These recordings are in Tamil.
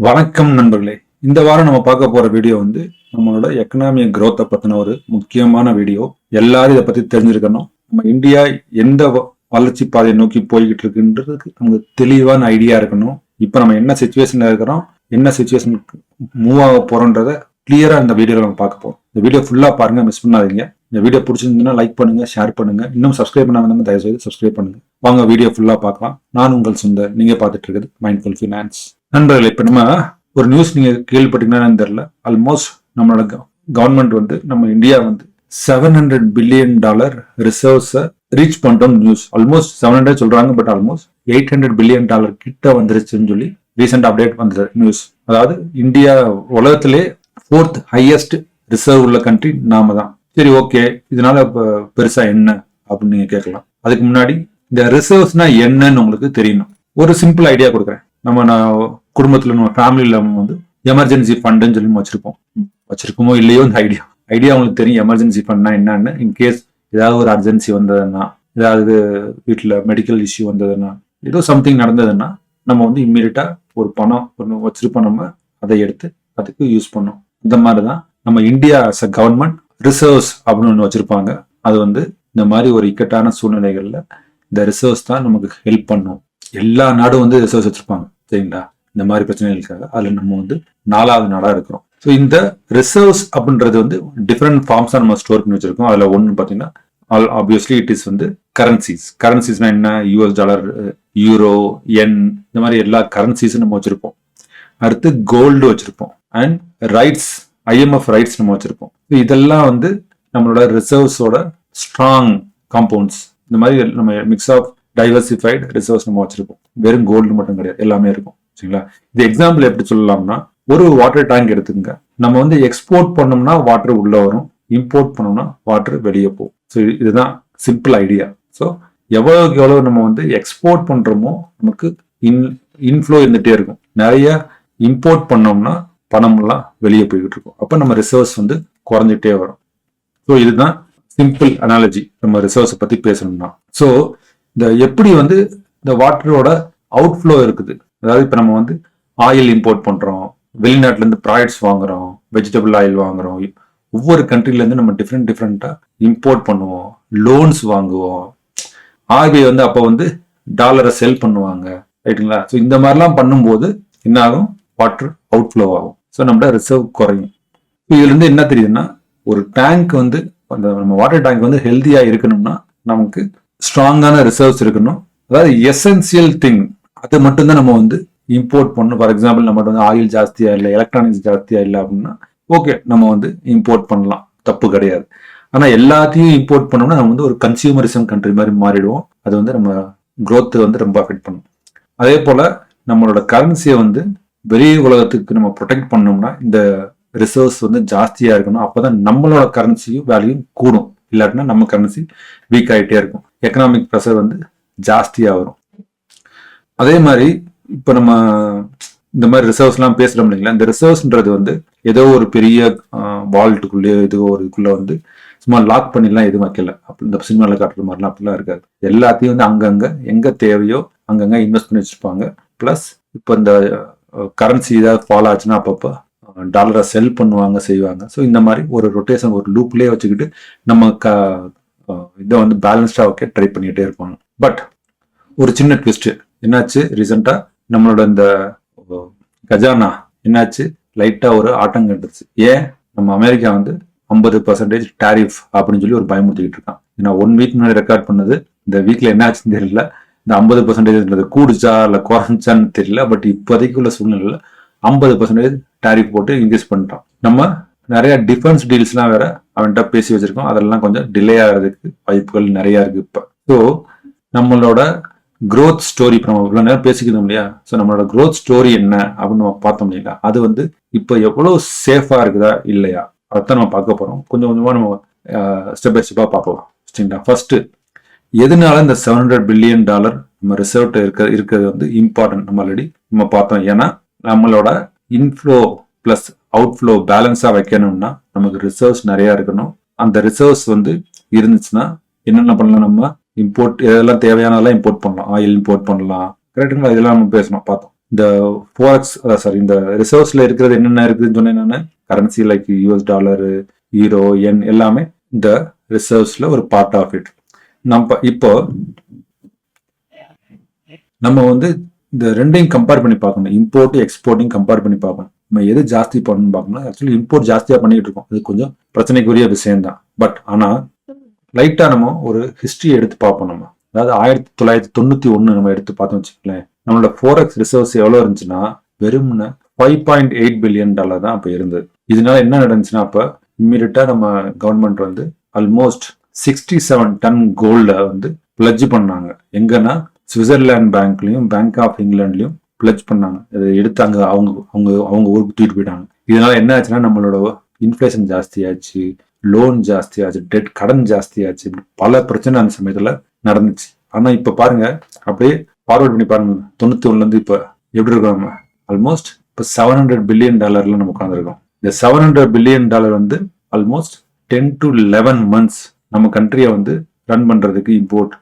வணக்கம் நண்பர்களே. இந்த வாரம் நம்ம பார்க்க போற வீடியோ வந்து நம்மளோட எக்கனாமிக் க்ரோத்தை பத்தின ஒரு முக்கியமான வீடியோ எல்லாரும் இதை பத்தி தெரிஞ்சிருக்கணும். நம்ம இந்தியா எந்த வ- வளர்ச்சி பாதையை நோக்கி போய்கிட்டு இருக்குன்றதுக்கு நமக்கு தெளிவான ஐடியா இருக்கணும். இப்போ நம்ம என்ன சுச்சுவேஷன்ல இருக்கிறோம் என்ன சுச்சுவேஷனுக்கு மூவ் ஆக போறோன்றத கிளியரா இந்த வீடியோல நம்ம பார்க்க போறோம். இந்த வீடியோ ஃபுல்லா பாருங்க மிஸ் பண்ணாதீங்க. இந்த வீடியோ பிடிச்சிருந்ததுன்னா லைக் பண்ணுங்க ஷேர் பண்ணுங்க. இன்னும் சப்ஸ்கிரைப் பண்ணாம தயவு செய்து சப்ஸ்கிரைப் பண்ணுங்க. வாங்க வீடியோ ஃபுல்லா பார்க்கலாம். நான் உங்கள் சொந்த நீங்க பார்த்துட்டு இருக்குது மைண்ட்ஃபுல் ஃபினான்ஸ் நண்பர்களே இப்ப நம்ம ஒரு நியூஸ் நீங்கள் கேள்விப்பட்டீங்கன்னா தெரில ஆல்மோஸ்ட் நம்மளோட கவர்மெண்ட் வந்து நம்ம இந்தியா வந்து செவன் ஹண்ட்ரட் பில்லியன் டாலர் ரிசர்வ்ஸை ரீச் பண்ணிட்டோம் நியூஸ் ஆல்மோஸ்ட் செவன் ஹண்ட்ரட் சொல்கிறாங்க but almost eight hundred billion dollar கிட்ட வந்துருச்சுன்னு சொல்லி ரீசெண்ட் அப்டேட் வந்தது நியூஸ் அதாவது இந்தியா உலகத்திலே ஃபோர்த் ஹையஸ்ட் ரிசர்வ் உள்ள கண்ட்ரி நாம தான். சரி ஓகே இதனால இப்போ பெருசாக என்ன அப்படின்னு நீங்கள் கேட்கலாம். அதுக்கு முன்னாடி இந்த ரிசர்வ்ஸ்னா என்னன்னு உங்களுக்கு தெரியணும். ஒரு சிம்பிள் ஐடியா கொடுக்குறேன். நம்ம நான் குடும்பத்துல நம்ம ஃபேமிலியில வந்து எமர்ஜென்சி ஃபண்டுன்னு சொல்லி நம்ம வச்சிருப்போம். வச்சிருக்கோமோ இல்லையோ இந்த ஐடியா ஐடியா உங்களுக்கு தெரியும் எமர்ஜென்சி ஃபண்ட்னா என்னன்னு. இன்கேஸ் ஏதாவது ஒரு அர்ஜென்சி வந்ததுன்னா ஏதாவது வீட்டில் மெடிக்கல் இஷ்யூ வந்ததுன்னா ஏதோ சம்திங் நடந்ததுன்னா நம்ம வந்து இம்மீடியட்டா ஒரு பணம் ஒன்று வச்சிருப்போம் நம்ம அதை எடுத்து அதுக்கு யூஸ் பண்ணோம் இந்த மாதிரி தான் நம்ம India as a government reserves அப்படின்னு ஒன்று வச்சிருப்பாங்க. அது வந்து இந்த மாதிரி ஒரு இக்கட்டான சூழ்நிலைகளில் இந்த ரிசர்வ்ஸ் தான் நமக்கு ஹெல்ப் பண்ணும். எல்லா நாடும் வந்து ரிசர்வ்ஸ் வச்சிருப்பாங்க சரிங்களா? இந்த மாதிரி பிரச்சனைகளுக்காக அதில் நம்ம வந்து நாலாவது நாடாக இருக்கிறோம். ஸோ இந்த ரிசர்வ்ஸ் அப்படின்றது வந்து டிஃப்ரெண்ட் ஃபார்ம்ஸாக நம்ம ஸ்டோர் பண்ணி வச்சிருக்கோம். அதில் ஒன்று பார்த்தீங்கன்னா ஆல் ஆப்வியஸ்லி இட் இஸ் வந்து கரன்சிஸ் கரன்சிஸ்னா என்ன? யூஎஸ் டாலர் யூரோ என் இந்த மாதிரி எல்லா கரன்சிஸும் நம்ம வச்சிருப்போம். அடுத்து கோல்டு வச்சிருப்போம். அண்ட் ரைட்ஸ் ஐஎம்எஃப் ரைட்ஸ் நம்ம வச்சிருப்போம். இதெல்லாம் வந்து நம்மளோட ரிசர்வ்ஸோட ஸ்ட்ராங் காம்பவுண்ட்ஸ் இந்த மாதிரி நம்ம மிக்ஸ் ஆஃப் டைவர்சிஃபைடு ரிசர்வ்ஸ் நம்ம வச்சிருப்போம். வெறும் கோல்டு மட்டும் கிடையாது எல்லாமே இருக்கும். சரிங்களா? இது எக்ஸாம்பிள் எப்படி சொல்லலாம்னா ஒரு வாட்டர் டேங்க் எடுத்துக்கங்க. நம்ம வந்து எக்ஸ்போர்ட் பண்ணோம்னா வாட்டர் உள்ள வரும். இம்போர்ட் பண்ணோம்னா வாட்டர் வெளியே போகும். ஸோ இதுதான் சிம்பிள் ஐடியா ஸோ எவ்வளோக்கு எவ்வளோ நம்ம வந்து எக்ஸ்போர்ட் பண்றோமோ நமக்கு இன் இன்ஃப்ளோ இருந்துகிட்டே இருக்கும். நிறைய இம்போர்ட் பண்ணோம்னா பணம்லாம் வெளியே போய்கிட்டு இருக்கும். அப்போ நம்ம ரிசர்வ்ஸ் வந்து குறைஞ்சிட்டே வரும். ஸோ இதுதான் சிம்பிள் அனாலஜி நம்ம ரிசர்வ்ஸை பத்தி பேசணும்னா. ஸோ இந்த எப்படி வந்து இந்த வாட்டரோட அவுட்ஃப்ளோ இருக்குது? அதாவது இப்போ நம்ம வந்து ஆயில் இம்போர்ட் பண்ணுறோம் வெளிநாட்டிலேருந்து ப்ராடக்ட்ஸ் வாங்குறோம் வெஜிடபிள் ஆயில் வாங்குறோம் ஒவ்வொரு கண்ட்ரிலேருந்து நம்ம டிஃப்ரெண்ட் டிஃப்ரெண்ட்டாக இம்போர்ட் பண்ணுவோம் லோன்ஸ் வாங்குவோம். ஆர்பிஐ வந்து அப்போ வந்து டாலரை செல் பண்ணுவாங்க ரைட்டுங்களா ஸோ இந்த மாதிரிலாம் பண்ணும்போது என்ன ஆகும்? வாட்டர் அவுட்ஃப்ளோ ஆகும். ஸோ நம்மளோட ரிசர்வ் குறையும். இப்போ என்ன தெரியுதுன்னா ஒரு டேங்க் வந்து அந்த நம்ம வாட்டர் டேங்க் வந்து ஹெல்த்தியாக இருக்கணும்னா நமக்கு ஸ்ட்ராங்கான ரிசர்வ்ஸ் இருக்கணும். அதாவது எசென்சியல் திங் அது மட்டும்தான் நம்ம வந்து இம்போர்ட் பண்ணணும். ஃபார் எக்ஸாம்பிள் நம்மகிட்ட வந்து ஆயில் ஜாஸ்தியா இல்லை எலக்ட்ரானிக்ஸ் ஜாஸ்தியா இல்லை அப்படின்னா ஓகே நம்ம வந்து இம்போர்ட் பண்ணலாம். தப்பு கிடையாது. ஆனால் எல்லாத்தையும் இம்போர்ட் பண்ணோம்னா நம்ம வந்து ஒரு கன்சியூமரிசம் கண்ட்ரி மாதிரி மாறிடுவோம். அது வந்து நம்ம க்ரோத்தை வந்து ரொம்ப அஃபெக்ட் பண்ணும். அதே போல் நம்மளோட கரன்சியை வந்து வெளி உலகத்துக்கு நம்ம ப்ரொடெக்ட் பண்ணோம்னா இந்த ரிசர்வ்ஸ் வந்து ஜாஸ்தியாக இருக்கணும். அப்போ தான் நம்மளோட கரன்சியும் வேல்யூயும் கூடும். இல்லாட்டினா நம்ம கரன்சி வீக் ஆகிட்டே இருக்கும். எக்கனாமிக் ப்ரெஷர் வந்து ஜாஸ்தியாக வரும். அதே மாதிரி இப்போ நம்ம இந்த மாதிரி ரிசர்வ்ஸ்லாம் பேசுறோம் இல்லைங்களா? இந்த ரிசர்வ்ஸ்ன்றது வந்து ஏதோ ஒரு பெரிய வால்ட்டுக்குள்ளேயோ ஏதோ ஒரு இதுக்குள்ள வந்து சும்மா லாக் பண்ணிலாம் எதுவும் வைக்கல. அப்படி இந்த சினிமாவில் காட்டுற மாதிரிலாம் அப்படிலாம் இருக்காது. எல்லாத்தையும் வந்து அங்கங்க எங்க தேவையோ அங்கங்க இன்வெஸ்ட் பண்ணி வச்சிருப்பாங்க. ப்ளஸ் இப்போ இந்த கரன்சி ஏதாவது ஃபால் ஆச்சுன்னா அப்பப்போ டாலரை செல் பண்ணுவாங்க செய்வாங்க. ஸோ இந்த மாதிரி ஒரு ரொட்டேஷன் ஒரு லூப்லேயே வச்சுக்கிட்டு நம்ம க இதை வந்து பேலன்ஸ்டாக வைக்க ட்ரை பண்ணிக்கிட்டே இருப்பாங்க. பட் ஒரு சின்ன ட்விஸ்ட்டு என்னாச்சு ரீசெண்டா நம்மளோட இந்த கஜானா என்னாச்சு? லைட்டா ஒரு ஆட்டம் கண்டுச்சு ஏன்? நம்ம அமெரிக்கா வந்து ஐம்பது பர்சன்டேஜ் டாரிஃப் அப்படின்னு சொல்லி ஒரு பயமுறுத்திக்கிட்டு இருக்கான். நான் ஒன் வீக் முன்னாடி ரெக்கார்ட் பண்ணது இந்த வீக்ல என்ன ஆச்சுன்னு தெரியல. இந்த ஐம்பது பர்சன்டேஜ் கூடுச்சா இல்ல குறைஞ்சான்னு தெரியல. பட் இப்போதைக்கு உள்ள சூழ்நிலையில ஐம்பது பர்சன்டேஜ் டாரிஃப் போட்டு இன்க்ரீஸ் பண்ணிட்டான். நம்ம நிறைய டிஃபென்ஸ் டீல்ஸ்லாம் வேற அவன்கிட்ட பேசி வச்சிருக்கோம். அதெல்லாம் கொஞ்சம் டிலே ஆகிறதுக்கு வாய்ப்புகள் நிறைய இருக்கு இப்போ. ஸோ நம்மளோட க்ரோத் ஸ்டோரி இப்போ நம்ம இவ்வளோ நேரம் பேசிக்கிறோம் இல்லையா? ஸோ நம்மளோட க்ரோத் ஸ்டோரி என்ன அப்படின்னு நம்ம பார்த்தோம் இல்லையா அது வந்து இப்போ எவ்வளோ சேஃபாக இருக்குதா இல்லையா? அதைத்தான் நம்ம பார்க்க போகிறோம் கொஞ்சம் கொஞ்சமாக நம்ம ஸ்டெப் பை ஸ்டெப்பாக பார்க்கலாம் சரிங்களா? ஃபர்ஸ்ட் எதனால இந்த செவன் ஹண்ட்ரட் பில்லியன் டாலர் நம்ம ரிசர்வ்ட்டு இருக்க இருக்கிறது வந்து இம்பார்ட்டன்ட் நம்ம ஆல்ரெடி நம்ம பார்த்தோம். ஏன்னா நம்மளோட இன்ஃப்ளோ ப்ளஸ் அவுட்ஃப்ளோ பேலன்ஸாக வைக்கணும்னா நமக்கு ரிசர்வ்ஸ் நிறையா இருக்கணும். அந்த ரிசர்வ்ஸ் வந்து இருந்துச்சுன்னா என்னென்ன பண்ணலாம் நம்ம? இம்போர்ட் இதெல்லாம் தேவையானதெல்லாம் இம்போர்ட் பண்ணலாம். ஆயில் இம்போர்ட் பண்ணலாம். கரெக்டுங்களா இதெல்லாம் நம்ம பேசணும் பார்த்தோம் இந்த ஃபோரக்ஸ் சாரி இந்த ரிசர்வ்ஸ்ல இருக்கிறது என்னென்ன இருக்குதுன்னு சொன்னேன் currency like US dollar euro yen எல்லாமே இந்த ரிசர்வ்ஸ்ல ஒரு பார்ட் ஆஃப் இட் நம்ம இப்போ நம்ம வந்து இந்த ரெண்டையும் கம்பேர் பண்ணி பார்க்கணும். இம்போர்ட் எக்ஸ்போர்ட்டையும் கம்பேர் பண்ணி பார்க்கணும். நம்ம எது ஜாஸ்தி பண்ணணும்னு பார்க்கணும் ஆக்சுவலி இம்போர்ட் ஜாஸ்தியாக பண்ணிட்டு இருக்கோம். அது கொஞ்சம் பிரச்சனைக்குரிய விஷயம் தான் பட் ஆனால் லைட்டாக நம்ம ஒரு ஹிஸ்ட்ரி எடுத்து பார்ப்போம் நம்ம. அதாவது ஆயிரத்தி தொள்ளாயிரத்தி தொண்ணூற்றி ஒன்று நம்ம எடுத்து பார்த்தோம் வச்சுக்கலேன் நம்மளோட ஃபோரெக்ஸ் ரிசர்வ்ஸ் எவ்வளோ இருந்துச்சுன்னா வெறும்னு five point eight billion dollar தான் அப்போ இருந்தது. இதனால என்ன நடந்துச்சுன்னா அப்போ இம்மீடியட்டா நம்ம கவர்மெண்ட் வந்து ஆல்மோஸ்ட் சிக்ஸ்டி செவன் டன் கோல்டை வந்து பிளட்ஜ் பண்ணாங்க. எங்கன்னா சுவிட்சர்லாந்து பேங்க்லையும் பேங்க் ஆஃப் இங்கிலாந்துலையும் பிளட்ஜ் பண்ணாங்க. இதை எடுத்து அங்கே அவங்க அவங்க அவங்க ஊருக்கு தூக்கிட்டு போயிட்டாங்க. இதனால என்ன ஆச்சுன்னா நம்மளோட இன்ஃபிளேஷன் ஜாஸ்தியாச்சு லோன் ஜாஸ்தியாச்சு டெட் கடன் ஜாஸ்தியாச்சு பல பிரச்சனை அந்த சமயத்துல நடந்துச்சு. ஆனா இப்ப பாருங்க அப்படியே ஃபார்வர்ட் பண்ணி பாருங்க. தொண்ணூத்தி ஒண்ணுல இருந்து இப்ப எப்படி இருக்கோம் ஆல்மோஸ்ட் இப்போ செவன் ஹண்ட்ரட் பில்லியன் டாலர்ல நம்ம உட்காந்துருக்கோம் இந்த செவன் ஹண்ட்ரட் பில்லியன் டாலர் வந்து almost ten to eleven months நம்ம கண்ட்ரியை வந்து ரன் பண்றதுக்கு இம்போர்ட்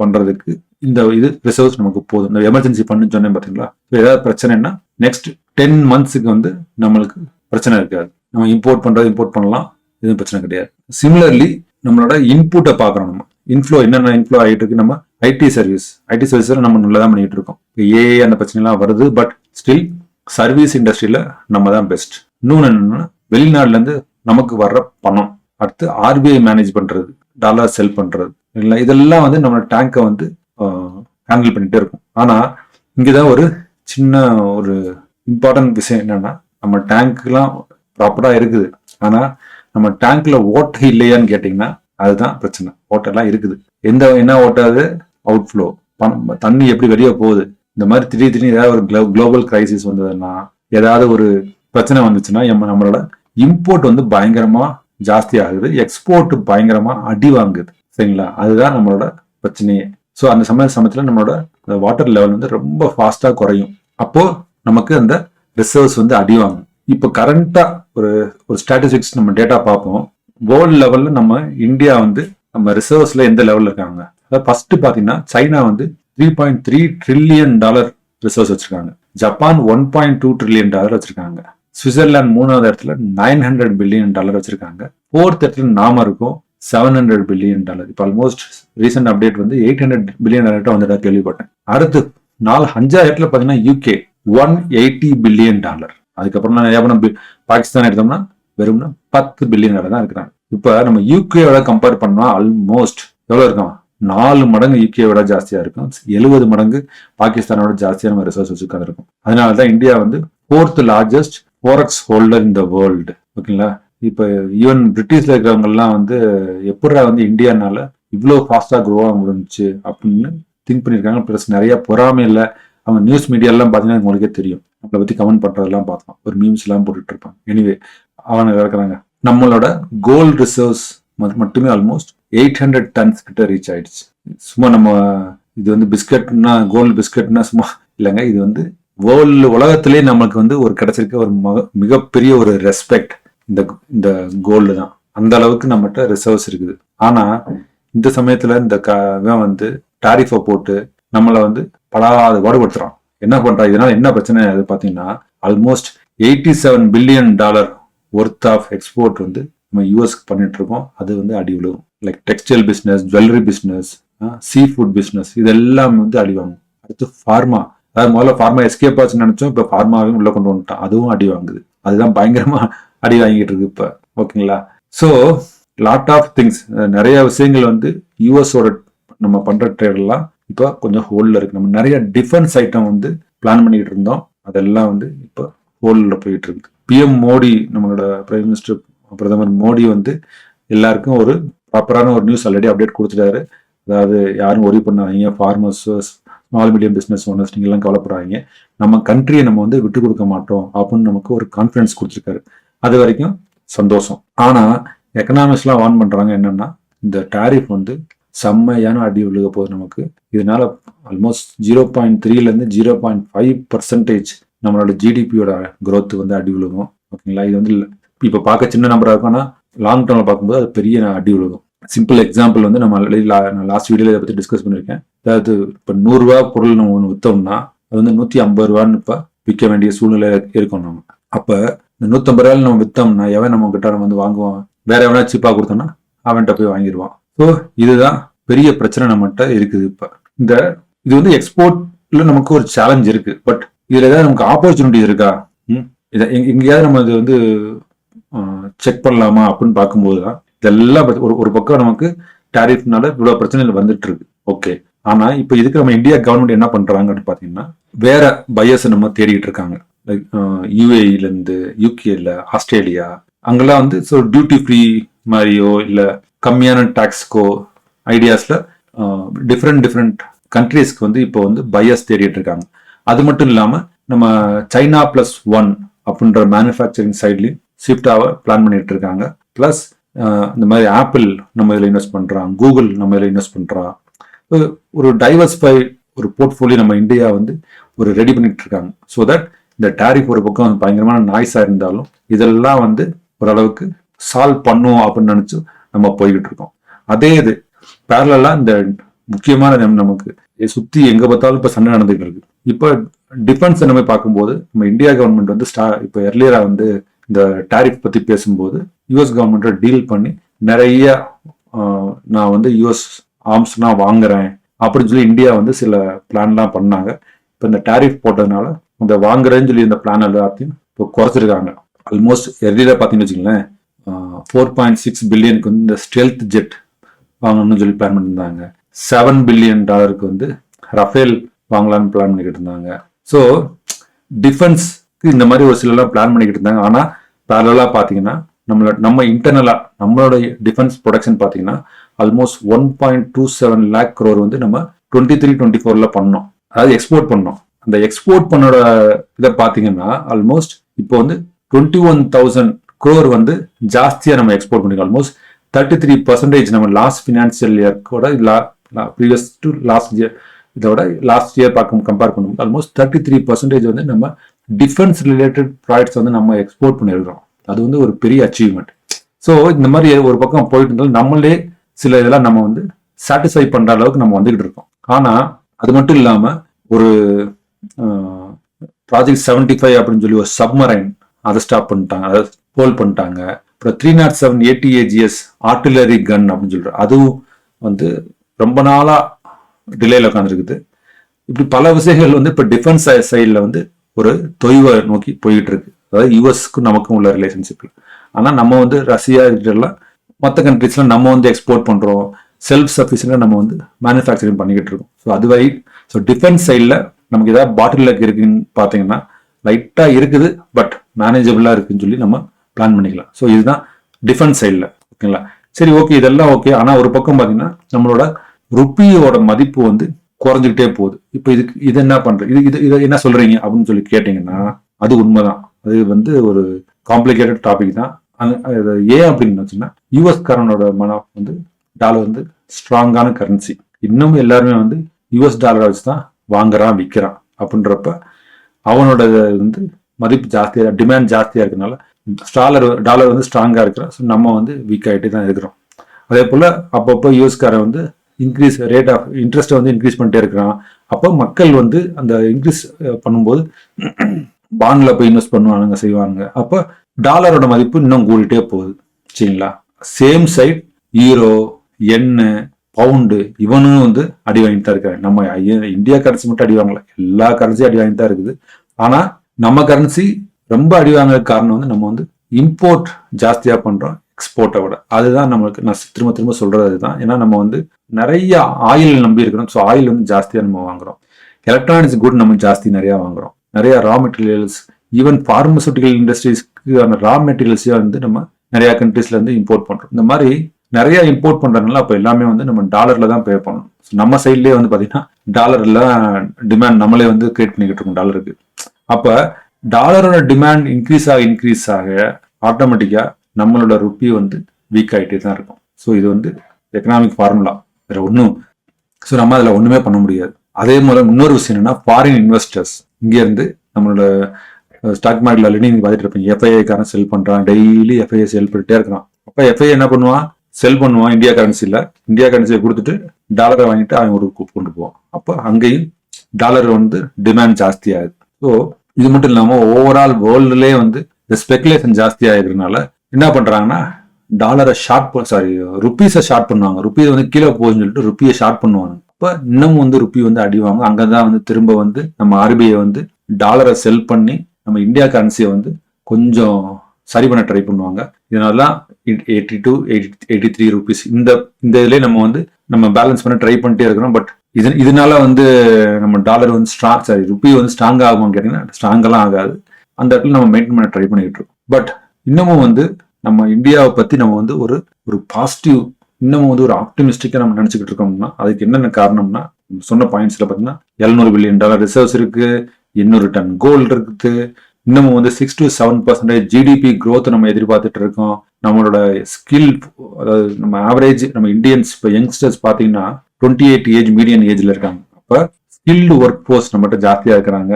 பண்றதுக்கு இந்த இது ரிசர்வ்ஸ் நமக்கு போதும். இந்த எமர்ஜென்சி பண்ணு சொன்னேன் பாத்தீங்களா? ஏதாவது பிரச்சனைனா நெக்ஸ்ட் டென் மந்த்ஸுக்கு வந்து நம்மளுக்கு பிரச்சனை இருக்காது. நம்ம இம்போர்ட் பண்றது இம்போர்ட் பண்ணலாம். எதுவும் பிரச்சனை கிடையாது. சிமிலர்லி நம்மளோட இன்புட்டை பார்க்குறோம் நம்ம. இன்ஃப்ளோ என்னென்ன இன்ஃப்ளோ ஆகிட்டு இருக்கு நம்ம ஐடி சர்வீஸ் ஐடி சர்வீஸ் நம்ம நல்லா தான் பண்ணிட்டு இருக்கோம். ஏ அந்த பிரச்சனைலாம் வருது பட் ஸ்டில் சர்வீஸ் இண்டஸ்ட்ரியில நம்ம தான் பெஸ்ட் இன்னொன்று என்னன்னா வெளிநாடுலேருந்து நமக்கு வர்ற பணம். அடுத்து ஆர்பிஐ மேனேஜ் பண்றது டாலர் செல் பண்றது. இல்லை இதெல்லாம் வந்து நம்ம டேங்கை வந்து ஹேண்டில் பண்ணிகிட்டே இருக்கும். ஆனால் இங்கே தான் ஒரு சின்ன ஒரு இம்பார்ட்டன்ட் விஷயம் என்னன்னா நம்ம டேங்க்லாம் ப்ராப்பராக இருக்குது. ஆனால் நம்ம டேங்க்ல ஓட்டை இல்லையான்னு கேட்டீங்கன்னா அதுதான் பிரச்சனை. ஓட்டெல்லாம் இருக்குது. எந்த என்ன ஓட்டாது? அவுட் ஃப்ளோ தண்ணி எப்படி வெளியே போகுது? இந்த மாதிரி திடீர் திடீர் ஏதாவது ஒரு குளோபல் கிரைசிஸ் வந்ததுன்னா ஏதாவது ஒரு பிரச்சனை வந்துச்சுன்னா நம்ம நம்மளோட இம்போர்ட் வந்து பயங்கரமா ஜாஸ்தி ஆகுது. எக்ஸ்போர்ட் பயங்கரமா அடி வாங்குது. சரிங்களா? அதுதான் நம்மளோட பிரச்சனையே. ஸோ அந்த சமய சமயத்தில் நம்மளோட வாட்டர் லெவல் வந்து ரொம்ப ஃபாஸ்ட்டாக குறையும். அப்போ நமக்கு அந்த ரிசர்வ்ஸ் வந்து அடி வாங்கும். இப்போ கரண்டாக ஒரு ஒரு ஸ்டாட்டிஸ்டிக்ஸ் நம்ம டேட்டா பார்ப்போம். வேர்ல்டு லெவலில் நம்ம இந்தியா வந்து நம்ம ரிசர்வ்ஸில் எந்த லெவலில் இருக்காங்க? அதாவது ஃபர்ஸ்ட் பார்த்தீங்கன்னா சைனா வந்து three point three trillion dollar reserves வச்சிருக்காங்க. Japan one point two trillion dollar வச்சிருக்காங்க. சுவிட்சர்லாந்து மூணாவது இடத்துல நைன் ஹண்ட்ரட் பில்லியன் டாலர் வச்சிருக்காங்க. ஃபோர்த் இடத்துல நாம இருக்கும் செவன் ஹண்ட்ரட் பில்லியன் டாலர் இப்போ ஆல்மோஸ்ட் ரீசெண்ட் அப்டேட் வந்து எயிட் ஹண்ட்ரட் பில்லியன் டாலர் வந்துட்டா கேள்விப்பட்டேன். அடுத்து நாலு அஞ்சாயிரத்துல இடத்துல UK one eighty billion dollar அதுக்கப்புறம் நிறைய ஏன் பாகிஸ்தான் எடுத்தோம்னா வெறும்னா பத்து பில்லியன் தான் இருக்கிறாங்க. இப்போ நம்ம யூகேவோட கம்பேர் பண்ணா ஆல்மோஸ்ட் எவ்வளவு இருக்கும்? நாலு மடங்கு யூகேவோட ஜாஸ்தியா இருக்கும். எழுபது மடங்கு பாகிஸ்தானோட ஜாஸ்தியாக நம்ம ரிசர்ச் வச்சு உட்காந்துருக்கும் அதனால தான் இந்தியா வந்து fourth largest forex holder in the world ஓகேங்களா? இப்போ ஈவன் பிரிட்டிஷ்ல இருக்கிறவங்கலாம் வந்து எப்படா வந்து இந்தியானால இவ்வளோ ஃபாஸ்டா க்ரோ ஆக முடிஞ்சுச்சு அப்படின்னு திங்க் பண்ணியிருக்காங்க. ப்ளஸ் நிறைய பொறாமையில அவங்க நியூஸ் மீடியாலாம் பார்த்தீங்கன்னா உங்களுக்கே தெரியும். நம்மளை பத்தி கமெண்ட் பண்றதெல்லாம் பார்த்தோம். ஒரு மீம்ஸ் எல்லாம் போட்டுட்டு இருப்பான். எனிவே அவங்க இருக்கிறாங்க நம்மளோட கோல்ட் ரிசர்வ்ஸ் மட்டுமே ஆல்மோஸ்ட் எயிட் ஹண்ட்ரட் டன்ஸ் கிட்ட ரீச் ஆயிடுச்சு. சும்மா நம்ம இது வந்து பிஸ்கட்னா கோல்டு பிஸ்கட்னா சும்மா இல்லைங்க. இது வந்து வேர்ல்டு உலகத்திலே நமக்கு வந்து ஒரு கிடைச்சிருக்க ஒரு மிகப்பெரிய ஒரு ரெஸ்பெக்ட் இந்த இந்த கோல்டு தான். அந்த அளவுக்கு நம்மகிட்ட ரிசர்வ்ஸ் இருக்குது. ஆனா இந்த சமயத்துல இந்த இவன் வந்து டாரிஃபை போட்டு நம்மளை வந்து படாத பாடுபடுத்துறான் என்ன பண்றா? இதனால என்ன பிரச்சனை? அது பாத்தீங்கன்னா almost eighty seven billion dollar worth of export வந்து நம்ம யூஎஸ்க்கு பண்ணிட்டு இருக்கோம் அது வந்து அடி விழுகும். Like textile business jewellery business sea food business இதெல்லாம் வந்து அடி வாங்கும். அடுத்து ஃபார்மா அதாவது முதல்ல ஃபார்மா எஸ்கேப் ஆச்சுன்னு நினைச்சோம். இப்போ ஃபார்மாவையும் உள்ள கொண்டு வந்துட்டோம் அதுவும் அடி வாங்குது. அதுதான் பயங்கரமா அடி வாங்கிட்டு இருக்கு இப்போ. ஓகேங்களா? ஸோ லாட் ஆஃப் திங்ஸ் நிறைய விஷயங்கள் வந்து யூஎஸோட நம்ம பண்ற ட்ரேடெல்லாம் இப்போ கொஞ்சம் ஹோல்ல இருக்கு. நம்ம நிறைய டிஃபென்ஸ் ஐட்டம் வந்து பிளான் பண்ணிட்டு இருந்தோம். அதெல்லாம் வந்து இப்போ ஹோல்ல போயிட்டு இருக்கு. பிஎம் மோடி நம்மளோட பிரைம் மினிஸ்டர் பிரதமர் மோடி வந்து எல்லாருக்கும் ஒரு ப்ராப்பரான ஒரு நியூஸ் ஆல்ரெடி அப்டேட் கொடுத்துட்டாரு. அதாவது யாரும் ஒரி பண்ணாதீங்க. Farmers small medium business owners நீங்கள்லாம் கவலைப்படுறாங்க நம்ம கண்ட்ரியை நம்ம வந்து விட்டு கொடுக்க மாட்டோம் அப்படின்னு நமக்கு ஒரு கான்ஃபிடன்ஸ் கொடுத்துருக்காரு. அது வரைக்கும் சந்தோஷம். ஆனால் எக்கனாமிக்ஸ்லாம் வான் பண்ணுறாங்க என்னென்னா இந்த டாரிஃப் வந்து செம்மையான அடி விழுக போகுது நமக்கு. இதனால ஆல்மோஸ்ட் ஜீரோ பாயிண்ட் த்ரீலேருந்து ஜீரோ பாயிண்ட் ஃபைவ் பர்சன்டேஜ் நம்மளோட ஜிடிபியோட க்ரோத்து வந்து அடி விழுகும். ஓகேங்களா? இது வந்து இப்போ பார்க்க சின்ன நம்பராக இருக்கும். ஆனால் லாங் டேர்மில் பார்க்கும்போது அது பெரிய அடி விழுகும். சிம்பிள் எக்ஸாம்பிள் வந்து நம்ம லாஸ்ட் வீடியோல இதை பற்றி டிஸ்கஸ் பண்ணியிருக்கேன் அதாவது இப்போ நூறுரூவா பொருள் நம்ம ஒன்று விற்றோம்னா அது வந்து நூற்றி ஐம்பது ரூபான்னு இப்போ விற்க வேண்டிய சூழ்நிலை இருக்கும் நம்ம அப்போ இந்த நூற்றம்பது ரூபாயில் நம்ம விற்றோம்னா எவன் நம்ம கிட்ட நம்ம வந்து வாங்குவான்? வேற எவனா சீப்பாக கொடுத்தோம்னா அவன்கிட்ட போய் வாங்கிடுவான். ஸோ இதுதான் பெரிய பிரச்சனை நம்மகிட்ட இருக்குது இப்போ. இந்த இது வந்து எக்ஸ்போர்ட்ல நமக்கு ஒரு சேலஞ்ச் இருக்கு. பட் இதுல ஏதாவது நமக்கு ஆப்பர்ச்சுனிட்டி இருக்கா? ம்? இதை எங்கேயாவது நம்ம இது வந்து செக் பண்ணலாமா அப்படின்னு பார்க்கும்போது தான் இதெல்லாம் ஒரு ஒரு பக்கம் நமக்கு டேரிஃப்னால இவ்வளவு பிரச்சனைகள் வந்துட்டு இருக்கு ஓகே ஆனா இப்ப இதுக்கு நம்ம இந்தியா கவர்மெண்ட் என்ன பண்றாங்கன்னு பாத்தீங்கன்னா வேற பயஸ் நம்ம தேடிட்டு இருக்காங்க. லைக் யூஏஇல இருந்து யூகேல ஆஸ்திரேலியா அங்கெல்லாம் வந்து ஸோ டியூட்டி ஃப்ரீ மாதிரியோ இல்லை கம்மியான டாக்ஸ்க்கோ ஐடியாஸில் டிஃப்ரெண்ட் டிஃப்ரெண்ட் கண்ட்ரீஸ்க்கு வந்து இப்போ வந்து பையஸ் தேடிட்டு இருக்காங்க. அது மட்டும் இல்லாமல் நம்ம சைனா பிளஸ் ஒன் அப்படின்ற மேனுஃபேக்சரிங் சைட்லையும் ஷிஃப்டாக பிளான் பண்ணிட்டு இருக்காங்க. ப்ளஸ் இந்த மாதிரி ஆப்பிள் நம்ம இதில் இன்வெஸ்ட் பண்ணுறோம் கூகுள் நம்ம இதில் இன்வெஸ்ட் பண்ணுறோம் ஒரு- டைவர்ஸ்ஃபை ஒரு போர்ட்ஃபோலியோ நம்ம இந்தியா வந்து ஒரு ரெடி பண்ணிட்டு இருக்காங்க. ஸோ தட் இந்த டேரிஃப் ஒரு பக்கம் வந்து பயங்கரமான நாய்ஸாக இருந்தாலும் இதெல்லாம் வந்து ஓரளவுக்கு சால்வ் பண்ணுவோம் அப்படின்னு நினச்சி நம்ம போய்கிட்டு இருக்கோம். அதே இது பேரலா இந்த முக்கியமான நமக்கு சுத்தி எங்க பார்த்தாலும் இப்ப சண்டை நடந்துகிட்டு இருக்கு. இப்ப டிஃபென்ஸ் நம்ம பார்க்கும்போது நம்ம இந்தியா கவர்மெண்ட் வந்து ஸ்டா இப்ப எர்லியரா வந்து இந்த டாரிஃப் பத்தி பேசும்போது யூஎஸ் கவர்மெண்ட்டை டீல் பண்ணி நிறைய நான் வந்து யூஎஸ் ஆர்ம்ஸ்லாம் வாங்குறேன் அப்படின்னு சொல்லி இந்தியா வந்து சில பிளான்லாம் பண்ணாங்க. இப்போ இந்த டாரிஃப் போட்டதுனால இந்த வாங்குறேன்னு சொல்லி இந்த பிளான் எல்லாத்தையும் இப்போ குறைச்சிருக்காங்க. ஆல்மோஸ்ட் எர்லியரா பார்த்தீங்கன்னு வச்சுங்களேன் ஃபோர் பாயிண்ட் சிக்ஸ் பில்லியனுக்கு வந்து இந்த ஸ்டெல்த் ஜெட் வாங்கணும்னு சொல்லி பிளான் பண்ணியிருந்தாங்க. செவன் பில்லியன் டாலருக்கு வந்து ரஃபேல் வாங்கலாம்னு பிளான் பண்ணிக்கிட்டு இருந்தாங்க. ஸோ டிஃபென்ஸ்க்கு இந்த மாதிரி ஒரு சிலலாம் பிளான் பண்ணிக்கிட்டு இருந்தாங்க. ஆனால் பேரலாக பார்த்தீங்கன்னா நம்மளோட நம்ம இன்டர்னலாக நம்மளோட டிஃபென்ஸ் ப்ரொடக்ஷன் பார்த்தீங்கன்னா almost one point two seven lakh crore வந்து நம்ம டுவெண்ட்டி த்ரீ டுவெண்ட்டி ஃபோரில் பண்ணோம். அதாவது எக்ஸ்போர்ட் பண்ணோம். அந்த எக்ஸ்போர்ட் பண்ணோட இதை பார்த்தீங்கன்னா ஆல்மோஸ்ட் இப்போ வந்து டுவெண்ட்டி ஒன் தௌசண்ட் கோர் வந்து ஜாஸ்தியாக நம்ம எக்ஸ்போர்ட் பண்ணிருக்கோம். ஆல்மோஸ்ட் தேர்ட்டி த்ரீ பர்சன்டேஜ் நம்ம லாஸ்ட் ஃபினான்சியல் இயர்க்கோட ப்ரீவியஸ் டு லாஸ்ட் இயர் இதோட லாஸ்ட் இயர் பார்க்கும் கம்பேர் பண்ணும்போது ஆல்மோஸ்ட் தேர்ட்டி த்ரீ பர்சன்டேஜ் வந்து நம்ம டிஃபென்ஸ் ரிலேட்டட் ப்ராடக்ட்ஸ் வந்து நம்ம எக்ஸ்போர்ட் பண்ணியிருக்கிறோம் அது வந்து ஒரு பெரிய அச்சீவ்மெண்ட் ஸோ இந்த மாதிரி ஒரு பக்கம் போயிட்டு இருந்தாலும் நம்மளே சில இதெல்லாம் நம்ம வந்து சாட்டிஸ்ஃபை பண்ணுற அளவுக்கு நம்ம வந்துகிட்டு இருக்கோம். ஆனால் அது மட்டும் இல்லாமல் ஒரு ப்ராஜெக்ட் செவன்டி ஃபைவ் அப்படின்னு சொல்லி ஒரு சப்மரைன் அதை ஸ்டாப் பண்ணிட்டாங்க. அதை ஹோல் பண்ணிட்டாங்க. அப்புறம் three naught seven ATAGS artillery gun அப்படின்னு சொல்கிற அதுவும் வந்து ரொம்ப நாளாக டிலேயில் உட்காந்துருக்குது இப்படி பல விஷயங்கள் வந்து இப்போ டிஃபென்ஸ் சைடில் வந்து ஒரு தொய்வை நோக்கி போய்கிட்டு இருக்கு அதாவது யூஎஸ்க்கும் நமக்கும் உள்ள ரிலேஷன்ஷிப் ஆனால் நம்ம வந்து ரஷ்யா இதெல்லாம் மற்ற கண்ட்ரிஸ்லாம் நம்ம வந்து எக்ஸ்போர்ட் பண்ணுறோம் செல்ஃப் சஃபிஷியண்டாக நம்ம வந்து மேனுஃபேக்சரிங் பண்ணிக்கிட்டு இருக்கோம். ஸோ அதுவரை ஸோ டிஃபென்ஸ் சைடில் நமக்கு ஏதாவது பாட்டில் இருக்குன்னு பார்த்தீங்கன்னா லைட்டாக இருக்குது பட் மேனேஜபிளாக இருக்குன்னு சொல்லி நம்ம பிளான் பண்ணிக்கலாம். ஸோ இதுதான் டிஃபென்ஸ் சைடில் ஓகேங்களா சரி ஓகே இதெல்லாம் ஓகே ஆனால் ஒரு பக்கம் பார்த்தீங்கன்னா நம்மளோட ருப்பியோட மதிப்பு வந்து குறைஞ்சிக்கிட்டே போகுது. இப்போ இதுக்கு இது என்ன பண்ணுறது இது இது இதை என்ன சொல்கிறீங்க அப்படின்னு சொல்லி கேட்டிங்கன்னா அது உண்மைதான். அது வந்து ஒரு காம்ப்ளிகேட்டட் டாபிக் தான். அது- ஏன் அப்படின்னு வச்சுன்னா யூஎஸ் காரனோட மனம் வந்து டாலர் வந்து ஸ்ட்ராங்கான கரன்சி இன்னும் எல்லாருமே வந்து யூஎஸ் டாலரை வச்சு தான் வாங்குறான் விற்கிறான் அப்படின்றப்ப அவனோட வந்து மதிப்பு ஜாஸ்தியாக டிமாண்ட் ஜாஸ்தியாக இருக்கனால டாலர் டாலர் வந்து ஸ்ட்ராங்காக இருக்கிறோம் ஸோ நம்ம வந்து வீக் ஆகிட்டு தான் இருக்கிறோம். அதே போல் அப்பப்போ யூஎஸ்காரை வந்து இன்க்ரீஸ் ரேட் ஆஃப் இன்ட்ரெஸ்ட்டை வந்து இன்க்ரீஸ் பண்ணிட்டே இருக்கிறான். அப்போ மக்கள் வந்து அந்த இன்க்ரீஸ் பண்ணும்போது பாண்டில் போய் இன்வெஸ்ட் பண்ணுவானுங்க செய்வாங்க அப்போ டாலரோட மதிப்பு இன்னும் கூடிட்டே போகுது. சரிங்களா? சேம் சைட் ஈரோ எண்ணெய் பவுண்டு இவனும் வந்து அடி வாங்கிட்டு தான் இருக்காங்க நம்ம இந்தியா கரன்சி மட்டும் அடி வாங்கல. எல்லா கரன்சியும் அடி வாங்கிட்டு தான் இருக்குது. ஆனால் நம்ம கரன்சி ரொம்ப அடி வாங்குறதுக்கு காரணம் வந்து நம்ம வந்து இம்போர்ட் ஜாஸ்தியாக பண்ணுறோம் எக்ஸ்போர்ட்டை விட. அதுதான் நம்மளுக்கு நான் திரும்ப திரும்ப சொல்கிறது அதுதான். ஏன்னா நம்ம வந்து நிறைய ஆயில் நம்பி இருக்கிறோம். ஸோ ஆயில் வந்து ஜாஸ்தியாக நம்ம வாங்குறோம். எலக்ட்ரானிக்ஸ் குட் நம்ம ஜாஸ்தி நிறையா வாங்குறோம். நிறைய ரா மெட்டீரியல்ஸ் ஈவன் ஃபார்மசூட்டிக்கல் இண்டஸ்ட்ரீஸ்க்கு அந்த ரா மெட்டீரியல்ஸே வந்து நம்ம நிறையா கண்ட்ரீஸ்லேருந்து இம்போர்ட் பண்ணுறோம் இந்த மாதிரி நிறையா இம்போர்ட் பண்ணுறதுனால அப்போ எல்லாமே வந்து நம்ம டாலரில் தான் பே பண்ணணும். ஸோ நம்ம சைட்லேயே வந்து பார்த்தீங்கன்னா டாலரில் டிமாண்ட் நம்மளே வந்து கிரியேட் பண்ணிக்கிட்டு இருக்கோம் டாலருக்கு அப்போ டாலரோட டிமாண்ட் இன்க்ரீஸ் ஆக இன்க்ரீஸ் ஆக ஆட்டோமேட்டிக்காக நம்மளோட ருப்பி வந்து வீக் ஆகிட்டே தான் இருக்கும். ஸோ இது வந்து எக்கனாமிக் ஃபார்முலா வேற ஒன்றும் ஸோ நம்ம அதில் ஒன்றுமே பண்ண முடியாது. அதே மூலம் இன்னொரு விஷயம் என்னன்னா ஃபாரின் இன்வெஸ்டர்ஸ் இங்கேருந்து நம்மளோட ஸ்டாக் மார்க்கெட்ல ஆல்ரெடி நீங்க பார்த்துட்டு இருப்பீங்க. எஃப்ஐஐ காரன் செல் பண்றான். டெய்லி எஃப்ஐஐ செல் பண்ணிட்டே இருக்கிறான். அப்ப எஃப்ஐ என்ன பண்ணுவான்? செல் பண்ணுவான் இந்தியா கரன்சில இந்தியா கரன்சியை கொடுத்துட்டு டாலரை வாங்கிட்டு அவன் ஒரு கொண்டு போவான். அப்போ அங்கேயும் டாலர் வந்து டிமாண்ட் ஜாஸ்தி ஆகுது. ஸோ இது மட்டும் இல்லாமல் ஓவரால் வேர்ல்டுலேயே வந்து இந்த ஸ்பெகுலேஷன் ஜாஸ்தி ஆகிறதுனால என்ன பண்ணுறாங்கன்னா டாலரை ஷார்ட் சாரி ருப்பீஸை ஷார்ட் பண்ணுவாங்க. ருப்பீஸ் வந்து கீழே போகுதுன்னு சொல்லிட்டு ருப்பியை ஷார்ட் பண்ணுவாங்க. இப்போ இன்னமும் வந்து ருப்பி வந்து அடிவாங்க அங்கே தான் வந்து திரும்ப வந்து நம்ம ஆர்பிஐ வந்து டாலரை செல் பண்ணி நம்ம இந்தியா கரன்சியை வந்து கொஞ்சம் சரி பண்ண ட்ரை பண்ணுவாங்க. இதனால eighty two eighty eighty three rupees இந்த இந்த இதுலேயே நம்ம வந்து நம்ம பேலன்ஸ் பண்ண ட்ரை பண்ணிட்டே இருக்கிறோம். பட் இது இதனால வந்து நம்ம டாலர் வந்து ஸ்ட்ராங் சாரி ருப்பி வந்து ஸ்ட்ராங் ஆகுமான்னு கேட்டீங்கன்னா ஸ்ட்ராங்கெல்லாம் ஆகாது. அந்த இடத்துல நம்ம மெயின்டைன் பண்ண ட்ரை பண்ணிட்டு இருக்கோம். பட் இன்னமும் வந்து நம்ம இந்தியாவை பத்தி நம்ம வந்து ஒரு ஒரு பாசிட்டிவ் இன்னமும் வந்து ஒரு ஆப்டிமிஸ்டிக்காக நம்ம நினச்சிக்கிட்டு இருக்கோம்னா அதுக்கு என்னென்ன காரணம்னா சொன்ன பாயிண்ட்ஸில் பார்த்தீங்கன்னா எழுநூறு பில்லியன் டாலர் ரிசர்வ்ஸ் இருக்கு எண்ணூறு டன் கோல்டு இருக்குது இன்னமும் வந்து six to seven percentage GDP growth நம்ம எதிர்பார்த்துட்டு இருக்கோம். நம்மளோட ஸ்கில் அதாவது நம்ம ஆவரேஜ் நம்ம இந்தியன்ஸ் இப்போ யங்ஸ்டர்ஸ் பார்த்தீங்கன்னா டுவெண்ட்டி எயிட் ஏஜ் மீடியன் ஏஜ்ல இருக்காங்க. அப்போ ஸ்கில்டு ஒர்க் ஃபோர்ஸ் நம்மகிட்ட ஜாஸ்தியாக இருக்கிறாங்க.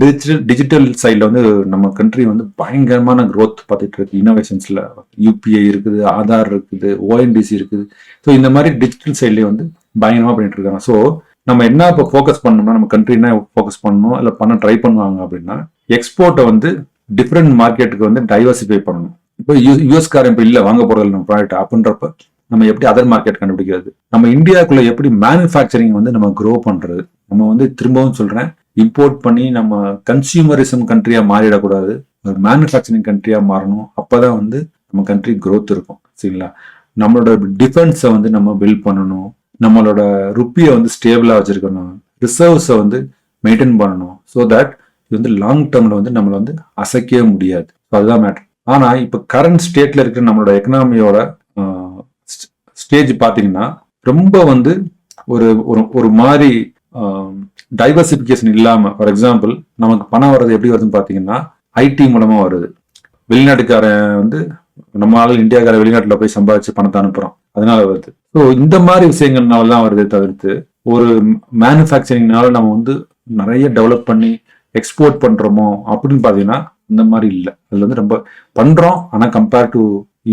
டிஜிட்டல் டிஜிட்டல் சைடில் வந்து நம்ம கண்ட்ரி வந்து பயங்கரமான க்ரோத் பார்த்துட்டு இருக்கு. இனோவேஷன்ஸில் யூபிஐ இருக்குது ஆதார் இருக்குது ஓஎன்டிசி இருக்குது. ஸோ இந்த மாதிரி டிஜிட்டல் சைட்லேயே வந்து பயங்கரமாக பண்ணிட்டு இருக்காங்க. ஸோ நம்ம என்ன இப்போ ஃபோக்கஸ் பண்ணோம்னா நம்ம கண்ட்ரி என்ன ஃபோக்கஸ் பண்ணணும் இல்லை பண்ண ட்ரை பண்ணுவாங்க அப்படின்னா எக்ஸ்போர்ட்டை வந்து டிஃப்ரெண்ட் மார்க்கெட்டுக்கு வந்து டைவர்சிஃபை பண்ணணும். இப்போ யூஎஸ்காரன் இப்போ இல்லை வாங்க போறது நம்ம ப்ராடக்ட் அப்படின்றப்ப நம்ம எப்படி அதர் மார்க்கெட் கண்டுபிடிக்கிறது? நம்ம இந்தியாவுக்குள்ள எப்படி மேனுஃபேக்சரிங் வந்து நம்ம க்ரோ பண்றது? நம்ம வந்து திரும்பவும் சொல்றேன் இம்போர்ட் பண்ணி நம்ம கன்சியூமரிசம் கண்ட்ரியா மாறிடக்கூடாது. ஒரு மேனுஃபேக்சரிங் கண்ட்ரியா மாறணும். அப்பதான் வந்து நம்ம கண்ட்ரி க்ரோத் இருக்கும். சரிங்களா? நம்மளோட டிஃபென்ஸை வந்து நம்ம பில்ட் பண்ணணும். நம்மளோட ருப்பியை வந்து ஸ்டேபிளா வச்சிருக்கணும். ரிசர்வ்ஸை வந்து மெயின்டைன் பண்ணணும். ஸோ தட் இது வந்து லாங் டேர்ம்ல வந்து நம்மளை வந்து அசைக்கவே முடியாது. அதுதான் மேட்ரு ஆனா இப்ப கரண்ட் ஸ்டேட்ல இருக்கிற நம்மளோட எக்கனாமியோட ஸ்டேஜ் பாத்தீங்கன்னா ரொம்ப வந்து ஒரு ஒரு மாதிரி டைவர்சிபிகேஷன் இல்லாம ஃபார் எக்ஸாம்பிள் நமக்கு பணம் வர்றது எப்படி வருதுன்னு பாத்தீங்கன்னா ஐடி மூலமா வருது. வெளிநாட்டுக்காரன் வந்து நம்ம இந்தியாக்கார வெளிநாட்டில் போய் சம்பாதிச்சு பணத்தை அனுப்புறோம் அதனால வருது. ஸோ இந்த மாதிரி விஷயங்கள்னால தான் வருது தவிர்த்து ஒரு மேனுஃபேக்சரிங்னால நம்ம வந்து நிறைய டெவலப் பண்ணி எக்ஸ்போர்ட் பண்றோமோ அப்படின்னு பாத்தீங்கன்னா இந்த மாதிரி இல்லை. அதில் வந்து ரொம்ப பண்ணுறோம் ஆனால் கம்பேர் டு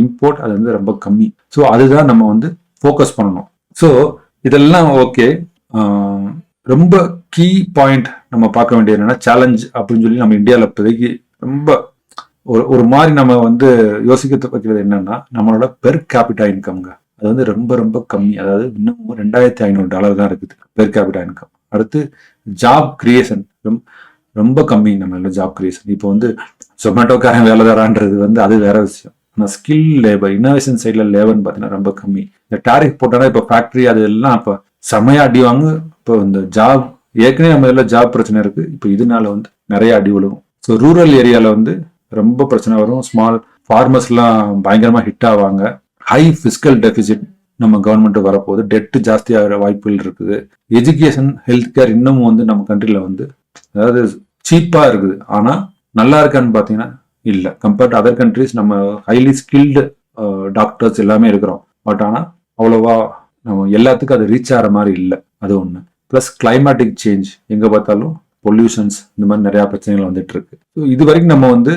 இம்போர்ட் அது வந்து ரொம்ப கம்மி. ஸோ அதுதான் நம்ம வந்து ஃபோக்கஸ் பண்ணணும். ஸோ இதெல்லாம் ஓகே ரொம்ப கீ பாயிண்ட் நம்ம பார்க்க வேண்டியது என்னன்னா சேலஞ்ச் அப்படின்னு சொல்லி நம்ம இந்தியாவில் இப்போதைக்கு ரொம்ப ஒரு ஒரு மாதிரி நம்ம வந்து யோசிக்க வைக்கிறது என்னன்னா நம்மளோட பெர் கேபிட்டா இன்கம்ங்க அது வந்து ரொம்ப ரொம்ப கம்மி. அதாவது இன்னும் ரெண்டாயிரத்தி ஐநூறு டாலர் தான் இருக்குது பெர் கேபிட்டா இன்கம் அடுத்து ஜாப் கிரியேஷன் ரொம்ப கம்மி நம்ம ஜாப் கிரியேஷன் இப்போ வந்து ஜொமேட்டோக்காரன் வேலை தரான்றது வந்து அது வேற விஷயம். ஆனால் ஸ்கில் லேபர் இன்னோவேஷன் சைடில் லேபர்னு பார்த்தீங்கன்னா ரொம்ப கம்மி. இந்த டாரிஃப் போட்டோன்னா இப்போ ஃபேக்ட்ரி அது எல்லாம் இப்போ செமையா அடி வாங்க இப்போ இந்த ஜாப் ஏற்கனவே நம்ம இதில் ஜாப் பிரச்சனை இருக்குது இப்போ இதனால வந்து நிறைய அடி விழுகும் ஸோ ரூரல் ஏரியாவில் வந்து ரொம்ப பிரச்சனை வரும். ஸ்மால் ஃபார்மர்ஸ்லாம் பயங்கரமாக ஹிட் ஆவாங்க. ஹை ஃபிஸிக்கல் டெபிசிட் நம்ம கவர்மெண்ட் வரப்போகுது. டெட்டு ஜாஸ்தியாகிற வாய்ப்புகள் இருக்குது. எஜுகேஷன் ஹெல்த் கேர் இன்னமும் வந்து நம்ம கண்ட்ரியில் வந்து அதாவது சீப்பாக இருக்குது. ஆனால் நல்லா இருக்கான்னு பார்த்தீங்கன்னா இல்லை. கம்பேர்ட் அதர் கண்ட்ரிஸ் நம்ம ஹைலி ஸ்கில்டு டாக்டர்ஸ் எல்லாமே இருக்கிறோம். பட் ஆனால் அவ்வளோவா நம்ம எல்லாத்துக்கும் அது ரீச் ஆகிற மாதிரி இல்லை. அது ஒன்று ப்ளஸ் கிளைமேட்டிக் சேஞ்ச் எங்கே பார்த்தாலும் பொல்யூஷன்ஸ் இந்த மாதிரி நிறையா பிரச்சனைகள் வந்துட்டு இருக்கு. ஸோ இது வரைக்கும் நம்ம வந்து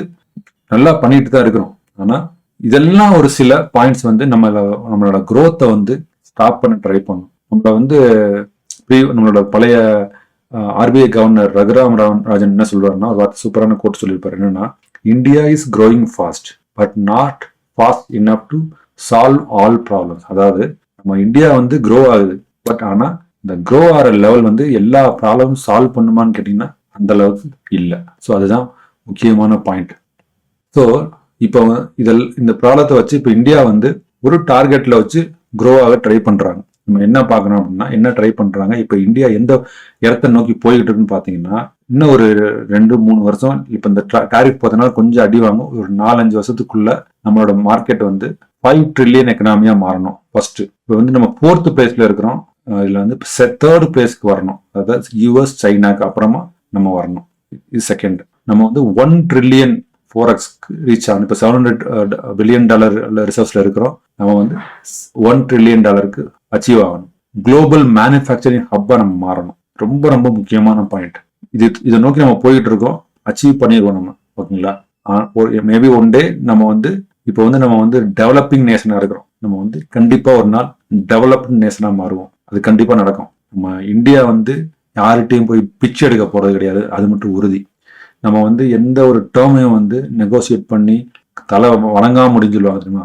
நல்லா பண்ணிட்டு தான் இருக்கிறோம். ஆனால் இதெல்லாம் ஒரு சில பாயிண்ட்ஸ் வந்து நம்ம நம்மளோட குரோத்தை வந்து ஸ்டாப் பண்ண ட்ரை பண்ணும். நம்மள வந்து நம்மளோட பழைய ஆர்பிஐ கவர்னர் ரகுராம் ராஜன் என்ன சொல்றாருன்னா ஒரு வார்த்தை சூப்பரான கோட் சொல்லியிருப்பாரு. என்னன்னா India is growing fast but not fast enough to solve all problems அதாவது நம்ம இந்தியா வந்து க்ரோ ஆகுது பட் ஆனால் இந்த க்ரோ ஆகிற லெவல் வந்து எல்லா ப்ராப்ளமும் சால்வ் பண்ணுமான்னு கேட்டிங்கன்னா அந்த அளவுக்கு இல்லை. ஸோ அதுதான் முக்கியமான பாயிண்ட் ஸோ இப்போ இதில் இந்த ப்ராப்ளத்தை வச்சு இப்போ இந்தியா வந்து ஒரு டார்கெட்டில் வச்சு க்ரோ ஆக ட்ரை பண்ணுறாங்க நம்ம என்ன பார்க்கணும் அப்படின்னா என்ன ட்ரை பண்ணுறாங்க இப்போ இந்தியா எந்த இடத்த நோக்கி போய்கிட்டு இருக்குன்னு பார்த்தீங்கன்னா இன்னும் ஒரு ரெண்டு மூணு வருஷம் இப்போ இந்த டாரிஃப் பார்த்தோன்னா கொஞ்சம் அடி வாங்கும். ஒரு நாலஞ்சு வருஷத்துக்குள்ள நம்மளோட மார்க்கெட் வந்து ஃபைவ் ட்ரில்லியன் எக்கனாமியா மாறணும் ஃபர்ஸ்ட் இப்போ வந்து நம்ம ஃபோர்த் பிளேஸில் இருக்கிறோம். இதில் வந்து தேர்ட் பிளேஸ்க்கு வரணும். அதாவது யூஎஸ் சைனாக்கு அப்புறமா நம்ம வரணும். இது செகண்ட் நம்ம வந்து ஒன் ட்ரில்லியன் ஃபோரக்ஸ்க்கு ரீச் ஆகணும். இப்போ செவன் ஹண்ட்ரட் பில்லியன் டாலர் ரிசர்வ்ஸில் இருக்கிறோம். நம்ம வந்து ஒன் ட்ரில்லியன் டாலருக்கு அச்சீவ் ஆகணும். குளோபல் மேனுஃபேக்சரிங் ஹப்பாக நம்ம மாறணும். ரொம்ப ரொம்ப முக்கியமான பாயிண்ட் இது இதை நோக்கி நம்ம போயிட்டு இருக்கோம். அச்சீவ் பண்ணிடுவோம் நம்ம ஓகேங்களா? மேபி ஒன் டே நம்ம வந்து இப்போ வந்து நம்ம வந்து டெவலப்பிங் நேஷனாக இருக்கிறோம். நம்ம வந்து கண்டிப்பாக ஒரு நாள் டெவலப்டு நேஷனாக மாறுவோம். அது கண்டிப்பாக நடக்கும். நம்ம இந்தியா வந்து யார்கிட்டையும் போய் பிச்சை எடுக்க போகிறது கிடையாது. அது மட்டும் உறுதி. நம்ம வந்து எந்த ஒரு டேர்மையும் வந்து நெகோசியேட் பண்ணி தலை வணங்காம முடிஞ்சு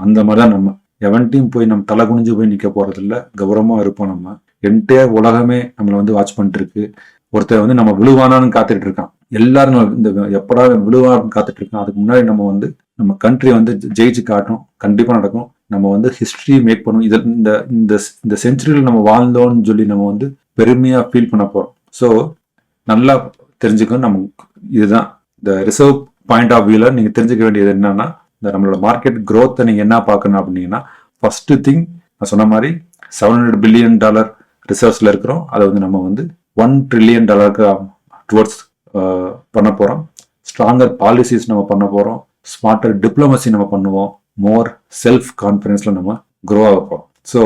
அந்த மாதிரி தான் நம்ம. எவன்ட்டையும் போய் நம்ம தலை குனிஞ்சு போய் நிற்க போகிறதில்ல கௌரவமாக இருப்போம் நம்ம. என்டையர் உலகமே நம்மளை வந்து வாட்ச் பண்ணிட்டு இருக்கு. ஒருத்தர் வந்து நம்ம விழுவானான்னு காத்துட்டு இருக்கான். எல்லாரும் இந்த எப்படா விழுவான்னு காத்துட்டு இருக்கான். அதுக்கு முன்னாடி நம்ம வந்து நம்ம கண்ட்ரி வந்து ஜெ- ஜெயிச்சு காட்டணும். கண்டிப்பாக நடக்கும். நம்ம வந்து ஹிஸ்ட்ரி மேக் பண்ணணும். இது இந்த இந்த இந்த செஞ்சுரியில் நம்ம வாழ்ந்தோம்னு சொல்லி நம்ம வந்து பெருமையாக ஃபீல் பண்ண போகிறோம் ஸோ நல்லா தெரிஞ்சுக்கணும். நம்ம இதுதான். இந்த ரிசர்வ் பாயிண்ட் ஆஃப் வியூல நீங்கள் தெரிஞ்சுக்க வேண்டியது என்னன்னா இந்த நம்மளோட மார்க்கெட் க்ரோத்தை நீங்கள் என்ன பார்க்கணும் அப்படின்னா ஃபர்ஸ்ட் திங் நான் சொன்ன மாதிரி செவன் ஹண்ட்ரட் பில்லியன் டாலர் ரிசர்வ்ஸில் இருக்கிறோம். அதை வந்து நம்ம வந்து ஒன் ட்ரில்லியன் டாலருக்கு டுவர்ட்ஸ் பண்ண போகிறோம் ஸ்ட்ராங்கர் பாலிசிஸ் நம்ம பண்ண போகிறோம் ஸ்மார்ட்டர் டிப்ளமசி நம்ம பண்ணுவோம். மோர் செல்ஃப் கான்ஃபிடென்ஸில் நம்ம க்ரோ ஆக போகிறோம் ஸோ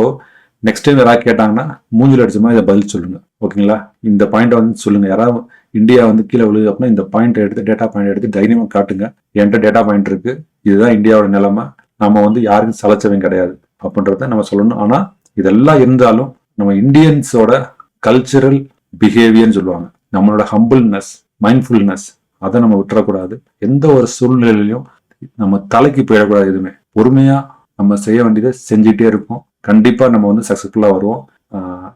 நெக்ஸ்ட் டைம் யாராவது கேட்டாங்கன்னா மூஞ்சில் அடிச்சமா இதை பதில் சொல்லுங்க. ஓகேங்களா இந்த பாயிண்ட் வந்து சொல்லுங்க. யாராவது இந்தியா வந்து கீழே விழுது அப்படின்னா இந்த பாயிண்ட் எடுத்து டேட்டா பாயிண்ட் எடுத்து தைரியமாக காட்டுங்க. என்கிட்ட டேட்டா பாயிண்ட் இருக்கு. இதுதான் இந்தியாவோட நிலைமை. நம்ம வந்து யாருக்கும் சலைச்சவன் கிடையாது. அப்படின்றத நம்ம சொல்லணும். ஆனால் இதெல்லாம் இருந்தாலும் நம்ம இந்தியன்ஸோட கல்ச்சரல் பிஹேவியர்னு சொல்லுவாங்க. நம்மளோட ஹம்பிள்னஸ் மைண்ட்ஃபுல்னஸ் அதை நம்ம விட்டுறக்கூடாது. எந்த ஒரு சூழ்நிலையிலையும் நம்ம தலைக்கு போயிடக்கூடாது எதுவுமே. பொறுமையாக நம்ம செய்ய வேண்டியதை செஞ்சுட்டே இருப்போம். கண்டிப்பாக நம்ம வந்து சக்ஸஸ்ஃபுல்லாக வருவோம்.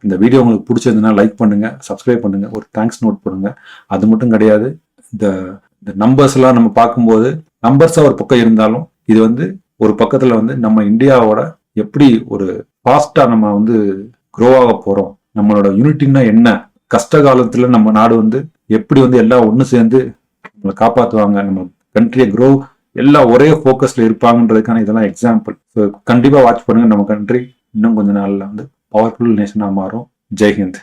இந்த வீடியோ உங்களுக்கு பிடிச்சிருந்ததுன்னா லைக் பண்ணுங்கள் சப்ஸ்கிரைப் பண்ணுங்கள் ஒரு தேங்க்ஸ் நோட் பண்ணுங்கள் அது மட்டும் கிடையாது. இந்த இந்த நம்பர்ஸ்லாம் நம்ம பார்க்கும்போது நம்பர்ஸாக ஒரு பக்கம் இருந்தாலும் இது வந்து ஒரு பக்கத்தில் வந்து நம்ம இந்தியாவோட எப்படி ஒரு ஃபாஸ்ட்டாக நம்ம வந்து க்ரோ ஆக போகிறோம் நம்மளோட யூனிட்டின்னா என்ன கஷ்ட காலத்தில் நம்ம நாடு வந்து எப்படி வந்து எல்லாம் ஒன்று சேர்ந்து நம்மளை காப்பாற்றுவாங்க நம்ம கண்ட்ரியை க்ரோ எல்லாம் ஒரே ஃபோக்கஸில் இருப்பாங்கன்றதுக்கான இதெல்லாம் எக்ஸாம்பிள் ஸோ வாட்ச் பண்ணுங்கள் நம்ம கண்ட்ரி இன்னும் கொஞ்ச நாளில் வந்து பவர்ஃபுல் நேஷனாக மாறும். ஜெய்ஹிந்த்